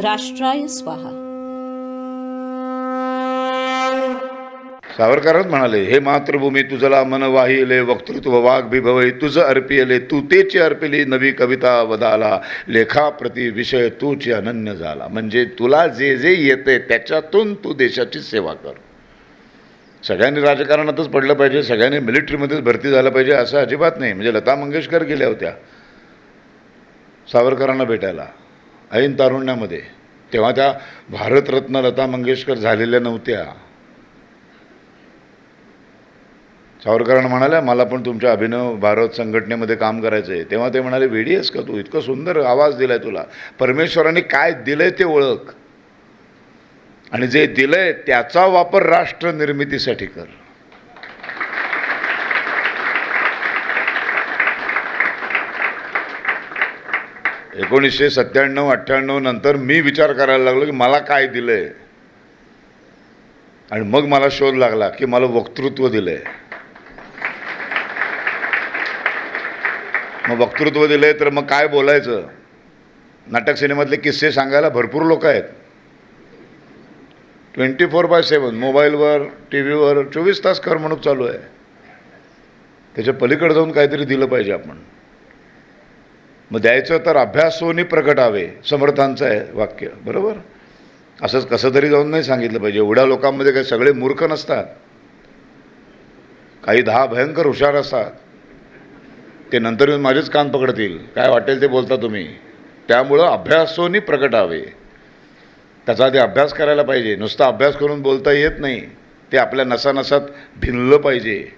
राष्ट्राय स्वाहा. सावरकरच म्हणाले हे मातृभूमी तुझला मन वाहिले वक्तृत्व वाघ तुझं तुझ तू तेची अर्पिली नवी कविता वदाला लेखाप्रती विषय तूची अनन्य झाला म्हणजे तुला जे जे येते त्याच्यातून तू देशाची सेवा कर. सगळ्यांनी राजकारणातच पडलं पाहिजे सगळ्यांनी मिलिटरीमध्येच भरती झालं पाहिजे असं अजिबात नाही. म्हणजे लता मंगेशकर गेल्या होत्या सावरकरांना भेटायला. ऐन तारुण्यामध्ये तेव्हा त्या भारतरत्न लता मंगेशकर झालेल्या नव्हत्या. सावरकरांना म्हणाल्या मला पण तुमच्या अभिनव भारत संघटनेमध्ये काम करायचं आहे तेव्हा ते म्हणाले वेडी आहेस का तू? इतकं सुंदर आवाज दिलाय तुला. परमेश्वराने काय दिलंय ते ओळख. आणि जे दिलंय त्याचा वापर राष्ट्र निर्मितीसाठी कर. एकोणीसशे सत्त्याण्णव अठ्ठ्याण्णव नंतर मी विचार करायला लागलो की मला काय दिलंय? आणि मग मला शोध लागला की मला वक्तृत्व दिलंय. मग वक्तृत्व दिलंय तर मग काय बोलायचं? नाटक सिनेमातले किस्से सांगायला भरपूर लोक आहेत. ट्वेंटी फोर बाय सेवन मोबाईलवर टी व्हीवर चोवीस तास करमणूक चालू आहे. त्याच्या पलीकडे जाऊन काहीतरी दिलं पाहिजे आपण. मग द्यायचं तर अभ्यासोनी प्रगटावे समर्थांचं आहे वाक्य बरोबर? असंच कसं तरी जाऊन नाही सांगितलं पाहिजे. एवढ्या लोकांमध्ये काही सगळे मूर्ख नसतात. काही दहा भयंकर हुशार असतात. ते नंतर येऊन माझेच कान पकडतील. काय वाटेल ते बोलता तुम्ही. त्यामुळं अभ्यासोनी प्रगटावे त्याचा आधी अभ्यास करायला पाहिजे. नुसता अभ्यास करून बोलता येत नाही. ते आपल्या नसानसात भिनलं पाहिजे.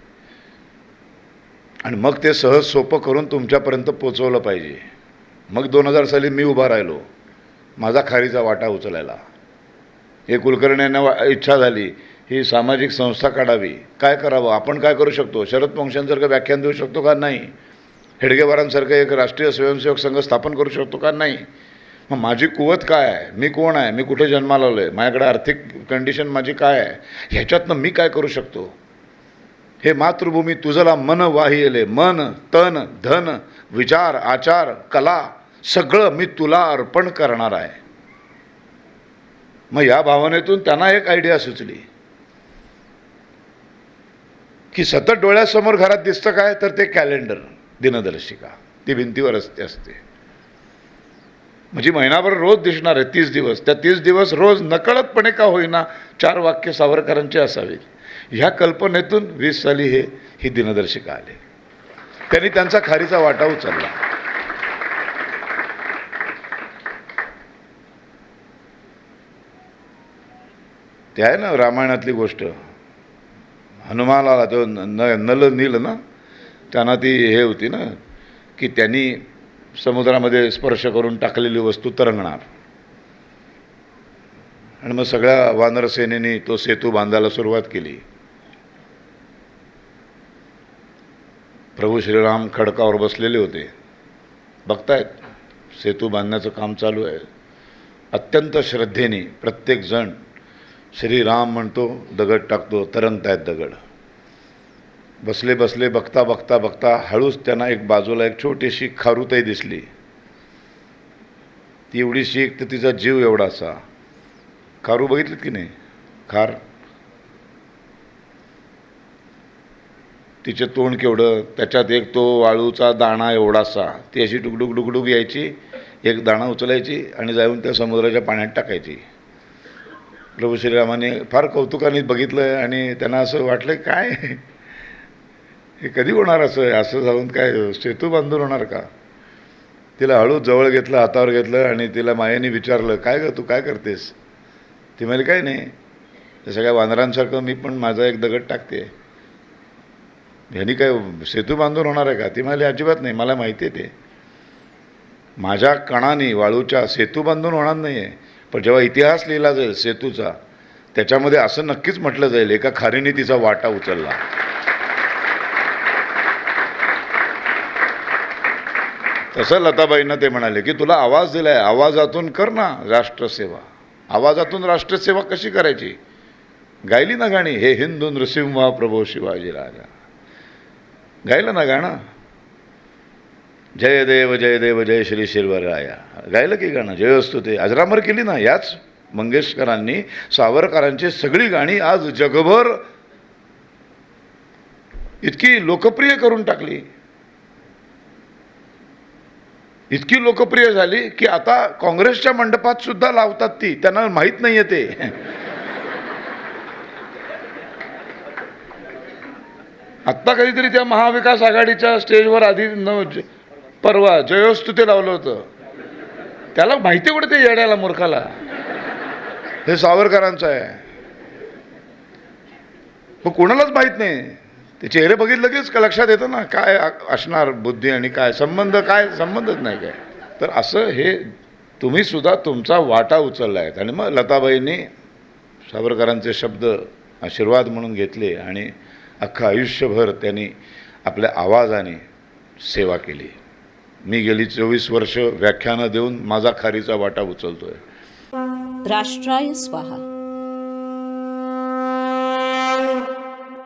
आणि मग ते सहज सोपं करून तुमच्यापर्यंत पोचवलं पाहिजे. मग दोन हजार साली मी उभा राहिलो. माझा खारीचा वाटा उचलायला. हे कुलकर्ण्यांना यांना इच्छा झाली. ही सामाजिक संस्था काढावी. काय करावं? आपण काय करू शकतो? शरद पंक्षांसारखं व्याख्यान देऊ शकतो का? नाही. हेडगेवारांसारखं एक राष्ट्रीय स्वयंसेवक संघ स्थापन करू शकतो का? नाही. मग माझी कुवत काय आहे? मी कोण आहे? मी कुठे जन्माला आलो आहे माझ्याकडे आर्थिक कंडिशन माझी काय आहे? ह्याच्यातनं मी काय करू शकतो? हे मातृभूमी तुझला मन वाहिले मन तन धन विचार आचार कला सगळं मी तुला अर्पण करणार आहे. मग या भावनेतून त्यांना एक आयडिया सुचली. की सतत डोळ्यासमोर घरात दिसतं काय? तर ते कॅलेंडर दिनदर्शिका. ती भिंतीवर असते असते. म्हणजे महिनाभर रोज दिसणार आहे तीस दिवस. त्या तीस दिवस रोज नकळतपणे का होईना चार वाक्य सावरकरांचे असावीत ह्या कल्पनेतून वीस साली हे ही दिनदर्शिका आली. त्यांनी त्यांचा खारीचा वाटा उचलला. ते आहे ना रामायणातली गोष्ट. हनुमानाला तो न न- नल नील ना त्यांना ती हे होती ना की त्यांनी समुद्रामध्ये स्पर्श करून टाकलेली वस्तू तरंगणार. आणि मग सगळ्या वानरसेनेनी तो सेतू बांधायला सुरुवात केली. प्रभू श्रीराम खडकावर बसलेले होते. बघतायत सेतू बांधण्याचं काम चालू आहे. अत्यंत श्रद्धेने प्रत्येकजण श्रीराम म्हणतो दगड टाकतो तरंगतायत दगड. बसले बसले बघता बघता बघता हळूच त्यांना एक बाजूला एक छोटीशी खारुताई दिसली. ती एवढीशी एक तर तिचा जीव एवढासा. खारू बघितलीत की नाही? खार तिचे तोंड केवढं त्याच्यात एक तो वाळूचा दाणा एवढासा ती अशी डुकडुक डुकडुक यायची एक दाणा उचलायची आणि जाऊन त्या समुद्राच्या पाण्यात टाकायची. प्रभू श्रीरामाने फार कौतुकाने बघितलं आणि त्यांना असं वाटलं काय? हे कधी होणार असं? असं जाऊन काय सेतू बांधून होणार का? तिला हळू जवळ घेतलं हातावर घेतलं आणि तिला मायेने विचारलं काय ग तू काय करतेस? ती म्हणाली काय नाही. सगळ्या वानरांसारखं मी पण माझा एक दगड टाकते. ह्यांनी काय सेतू बांधून होणार आहे का? ती म्हणाली अजिबात नाही मला माहिती आहे ते. माझ्या कणाने वाळूच्या सेतू बांधून होणार नाही आहे पण जेव्हा इतिहास लिहिला जाईल सेतूचा त्याच्यामध्ये असं नक्कीच म्हटलं जाईल एका खारीने तिचा वाटा उचलला. तसं लताबाईंना ते म्हणाले की तुला आवाज दिलाय आवाजातून कर ना राष्ट्रसेवा. आवाजातून राष्ट्रसेवा कशी करायची? गायली ना गाणी हे हिंदू नृसिंहा प्रभू शिवाजी राजा. गायलं ना गाणं? जय देव जय देव जय श्री शिरवराया. गायलं की गाणं? जय असतो ते. अजरामर केली ना? याच मंगेशकरांनी सावरकरांची सगळी गाणी आज जगभर इतकी लोकप्रिय करून टाकली. इतकी लोकप्रिय झाली की आता काँग्रेसच्या मंडपात सुद्धा लावतात ती. त्यांना माहीत नाही ते. आत्ता कधीतरी त्या महाविकास आघाडीच्या स्टेजवर आधी न परवा जयोस्तु ते लावलं होतं. त्याला माहिती कुठे ते येड्याला मूर्खाला? हे सावरकरांचं आहे. मग कोणालाच माहीत नाही. ते चेहरे बघितलं लगेच का लक्षात येतं ना काय असणार बुद्धी आणि काय संबंध काय संबंधच नाही काय. तर असं हे तुम्ही सुद्धा तुमचा वाटा उचलला आहेत आणि मग लताबाईंनी सावरकरांचे शब्द आशीर्वाद म्हणून घेतले आणि अख्खं आयुष्यभर त्यांनी आपल्या आवाजाने सेवा केली. मी गेली चोवीस वर्ष व्याख्यानं देऊन माझा खारीचा वाटा उचलतोय. राष्ट्राय स्वाहा.